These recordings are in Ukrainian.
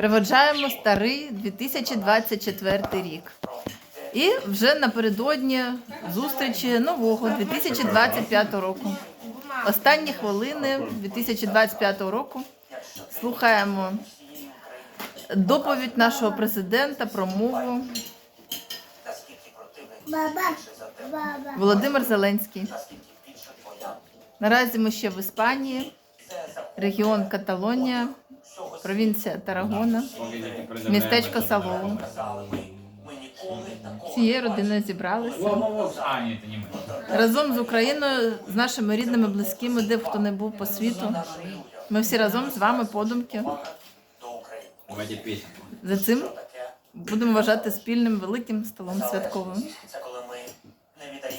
Приводжаємо старий 2024 рік. І вже напередодні зустрічі нового 2025 року. Останні хвилини 2025 року слухаємо доповідь нашого президента про мову. Володимир Зеленський. Наразі ми ще в Іспанії, регіон Каталонія, провінція Тарагона, містечко Салоу. Цією родиною зібралися разом з Україною, з нашими рідними, близькими, де б хто не був по світу. Ми всі разом з вами подумки. За цим будемо вважати спільним великим столом святковим.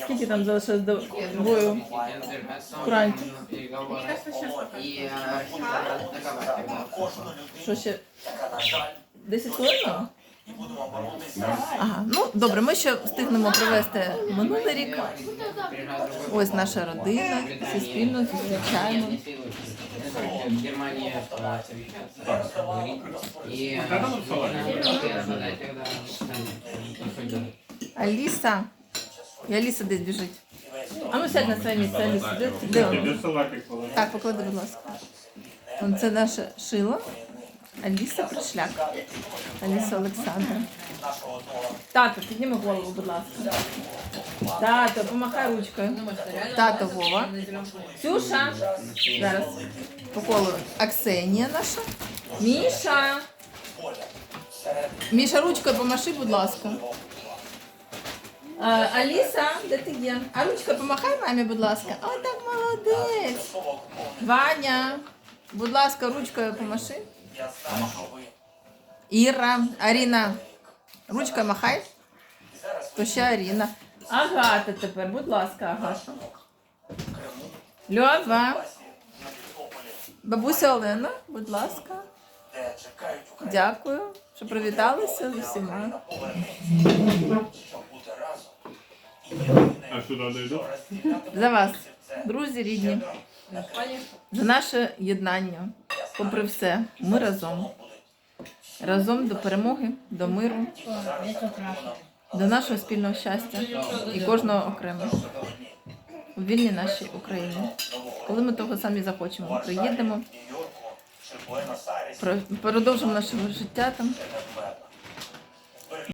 Скільки там залишилось до бою? Курантів. Що ще? 10 хвилин? Ага, ну добре, ми ще встигнемо провести минулий рік. Ось наша родина, всі спільно зустрічаємо. Аліса. І Аліса десь біжить. А ну сядь на своє місце, Аліса. Де, де вона? Так, поклади, будь ласка. Вон Це наша шила. Аліса Пришляк. Аліса Олександра. Тато, підніми голову, будь ласка. Тато, помахай ручкою. Тато Вова. Ксюша. Зараз. По колу. Аксенія наша. Міша. Міша, ручкою помаши, будь ласка. А, Аліса, де ти є? А ручкою помахай мамі, будь ласка. О, так молодець. Ваня, будь ласка, ручкою помаши. Іра, Аріна, ручкою махай. То ще Аріна. Агата тепер, будь ласка, Агата. Льова. Бабуся Олена, будь ласка. Дякую, що привіталися з усіма. А сюди не йду? За вас, друзі рідні, за наше єднання. Попри все, ми разом. Разом до перемоги, до миру, до нашого спільного щастя і кожного окремо. У вільній нашій Україні. Коли ми того самі захочемо, приїдемо, продовжимо наше життя там,